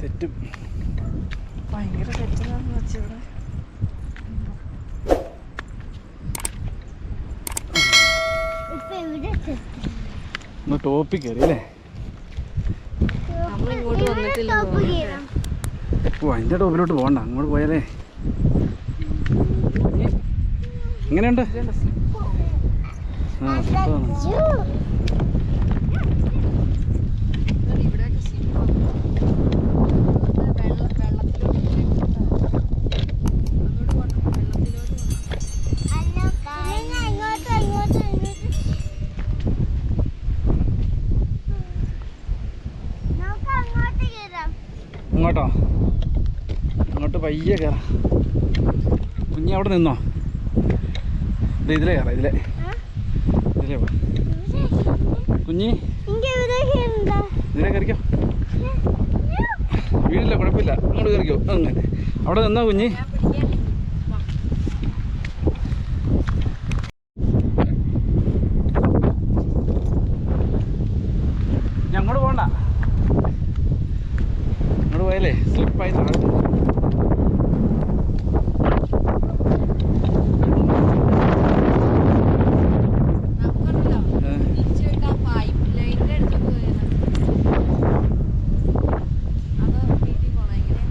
തെറ്റും. ഭയങ്കര തെറ്റിനാന്ന് ചെത്തി. ഒന്ന് ടോപ്പിൽ കയറി അല്ലേ? ഇങ്ങോട്ട് വന്നിട്ടില്ല. ഓ അതിന്റെ ടോപ്പിലോട്ട് പോകണ്ട അങ്ങോട്ട് പോയാലേ. എങ്ങനെയുണ്ട്? ആ സുഖമാണ്. അയ്യോ. ഇവിടെയൊക്കെ സിനിമ. വെള്ള- വെള്ളത്തിലോട്ട് ഇങ്ങനെ അങ്ങോട്ട് പോണം, വെള്ളത്തിലോട്ട് പോണം. അല്ലോ, പിന്നെ ഇങ്ങോട്ട് ഇങ്ങോട്ട് ഇങ്ങോട്ട്. നമുക്ക് അങ്ങോട്ട് കയറാം ഇങ്ങോട്ടോ. ഇങ്ങോട്ട് പയ്യെ കയറാം കുഞ്ഞി അവിടെ നിന്നോ? ഇത് ഇതിലേ കയറാം ഇതിലേ. ഇതിലേ പോ കുഞ്ഞി ഇതിലേ കയറിക്കോ വീടില്ല കുഴപ്പമില്ല. അങ്ങോട്ട് കയറിക്കോ അങ്ങനെ. അവിടെ നിന്നോ കുഞ്ഞി ഞാൻ പിടിക്കാൻ ഇനി അങ്ങോട്ട് പോകണ്ട അങ്ങോട്ട് പോയാലേ സ്ലിപ്പായി താഴെ നമുക്കുണ്ടല്ലോ ഏ, തിരിച്ചു വെക്കാൻ പൈപ്പ് ലൈനിന്റെ അടുത്തോട്ട് പോയത് അതോ വീട്ടിൽ പോണോ എങ്ങനെ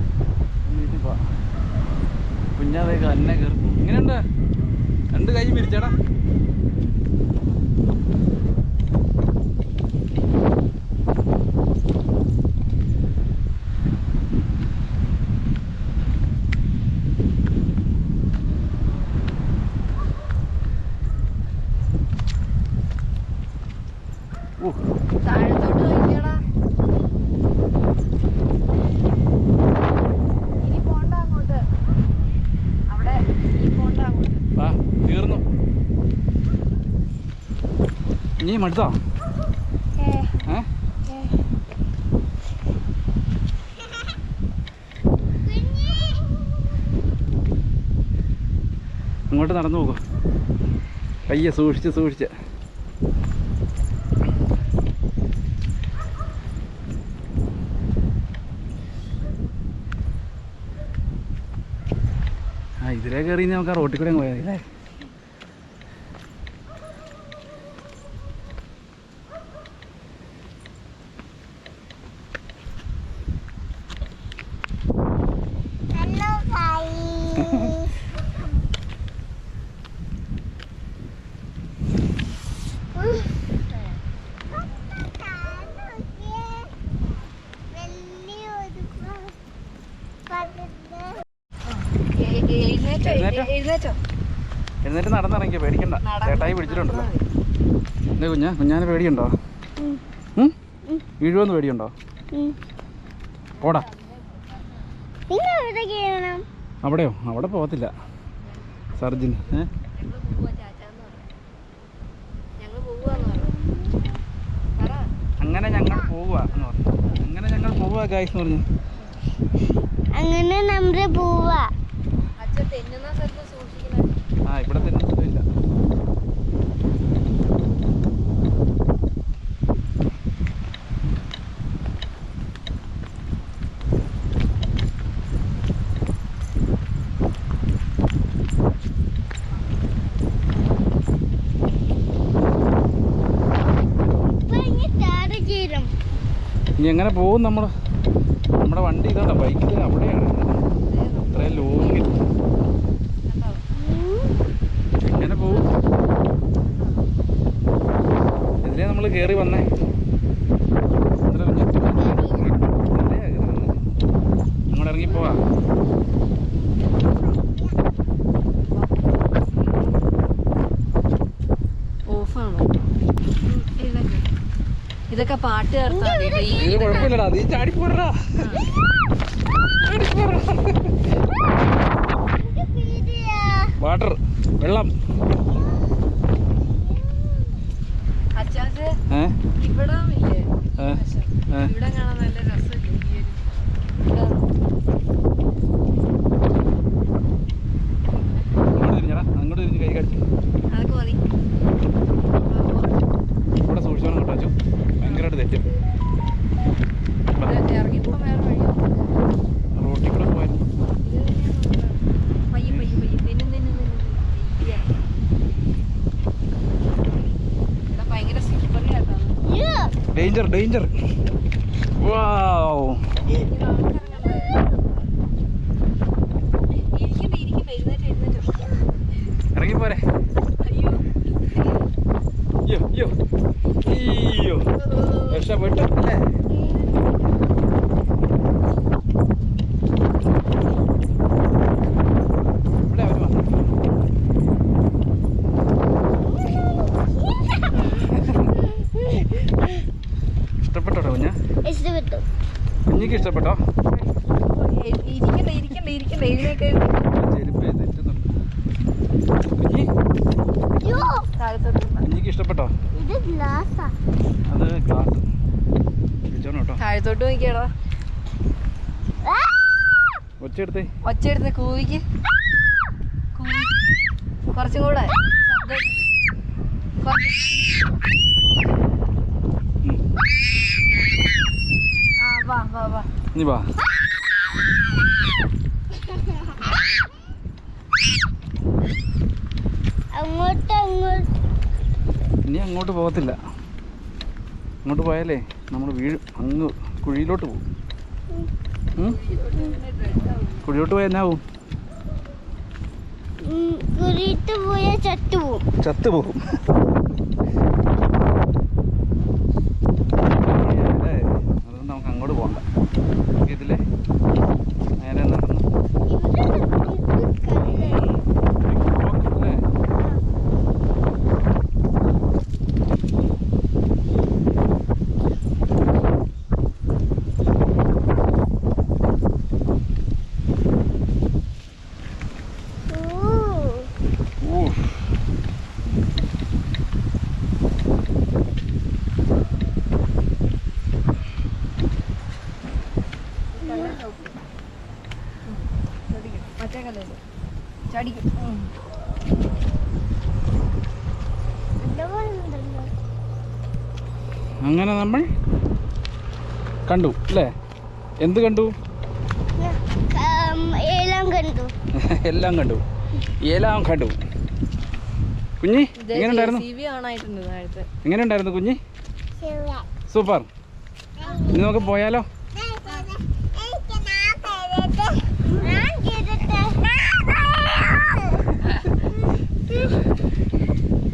വീട്ടിൽ പോവാം. കുഞ്ഞാതെ തന്നെ കയറി പോകും ഇങ്ങനെയുണ്ട് രണ്ട് കൈ പിരിച്ചേടാ ഓ താഴത്തോട്ട് നോക്കിയാടാ ഇനി പോണ്ട അങ്ങോട്ട്. അവിടെ ഈ പോണ്ട അങ്ങോട്ട്. തീർന്നു. ഇനി മടുത്തോ? അങ്ങോട്ട് നടന്നു പോകും. പയ്യെ സൂക്ഷിച്ച് സൂക്ഷിച്ച് ആ ഇതിലേ കയറി നമുക്ക് ആ റോട്ടിൽ കൂടെ പോയാൽ മതി. അല്ലേ? എഴുന്നേറ്റോ? എഴുന്നേറ്റ്? നടന്നിറങ്ങിയ പേടിക്കണ്ട. ചേട്ടായി പിടിച്ചിട്ടുണ്ടല്ലോ. എന്തേ കുഞ്ഞാ കുഞ്ഞാനെ പേടിയുണ്ടോ? വീഴുവെന്ന് വീഴുമെന്ന് പേടിയുണ്ടോ പോടാ. അവിടെയോ? അവിടെ പോകത്തില്ല. സർജിൻ ഏ? അങ്ങനെ ഞങ്ങൾ പോവുക എന്ന് പറഞ്ഞു. അങ്ങനെ ഞങ്ങൾ പോവുക ഗായ്സ് എന്ന് പറഞ്ഞു. അങ്ങനെ നമ്മുടെ പോവാ. ഇവിടെ തന്നെ ഒന്നുമില്ല ഇനി എങ്ങനെ പോകും നമ്മൾ നമ്മുടെ വണ്ടി ഇതാണ്ട ബൈക്കിൽ അവിടെയാണ് അത്രയും ലോങ്ങിൽ കണ്ടോ എങ്ങനെ പോകും ഇതിലേ നമ്മൾ കയറി വന്നേ. ഇങ്ങോട്ട് ഇറങ്ങി പോവാ. ഓഫാണോ? ഇതൊക്കെ പാട്ട് കുഴപ്പമില്ലടാ. നീ ചാടി പോരടാ. വാട്ടർ വെള്ളം അച്ചാച്ച് ഏ ഇവിടെ ഇല്ലേ ഏ ഏ ഇവിടെ കാണാൻ നല്ല രസമില്ലേ ഈ ഒരു അങ്ങോട്ട് തിരിഞ്ഞ് കൈ കാട്ടി അതൊക്കെ മതി ഇവിടെ സൂക്ഷിച്ചോണം കേട്ടോ അച്ചു ഡേഞ്ചർ ഡേഞ്ചർ വാവ്. ഇറങ്ങിപ്പോരെ. അയ്യോ. അയ്യോ അയ്യോ. അയ്യോ. രക്ഷപ്പെട്ടു. അല്ലേ ഇവിടെ അവർ വന്നു ഇഷ്ടപ്പെട്ടോ കുഞ്ഞ ഇഷ്ടപ്പെട്ടു കുഞ്ഞിക്ക് ഇഷ്ടപ്പെട്ടോ? ഇരിക്കണ്ട, ഇരിക്കണ്ട, ഇരിക്കണ്ട, എഴുന്നേക്ക്. കുഞ്ഞിക്ക് ഇഷ്ടപ്പെട്ടോ അത് ഗ്ലാസ് താഴത്തോട്ട് നോക്കിയാടാ. ഒച്ചെടുത്തേ ഒച്ചയെടുത്ത്. കൂവിക്ക്. കൂവി. കുറച്ചും കൂടെ ശബ്ദം കുറച്ച്. ഉം. ആ വാ വാ വാ നീ വാ ഇനി അങ്ങോട്ട് പോകത്തില്ല. അങ്ങോട്ട് പോയാലേ നമ്മൾ വീഴും അങ്ങ് കുഴിയിലോട്ട് പോകും? കുഴിയിലോട്ട് പോയാൽ ഉം, കുറിയിട്ട് പോയ ചത്തുപോകും ചത്തു പോകും അല്ലേ അതുകൊണ്ട് നമുക്ക് അങ്ങോട്ട് പോകണ്ട നമുക്ക് ഇതിലെ നേരെ നടന്ന് ഇവിടെ അല്ലേ ഓ ഊഫ്. ചടിക്കും. അങ്ങനെ നമ്മൾ കണ്ടു അല്ലേ? എന്ത് കണ്ടു? എല്ലാം കണ്ടു. എല്ലാം കണ്ടു. എല്ലാം കണ്ടു കുഞ്ഞി എങ്ങനെ ഉണ്ടായിരുന്നു? എങ്ങനെ ഉണ്ടായിരുന്നു കുഞ്ഞി? സൂപ്പർ. ഇനി നമുക്ക് പോയാലോ? Woo.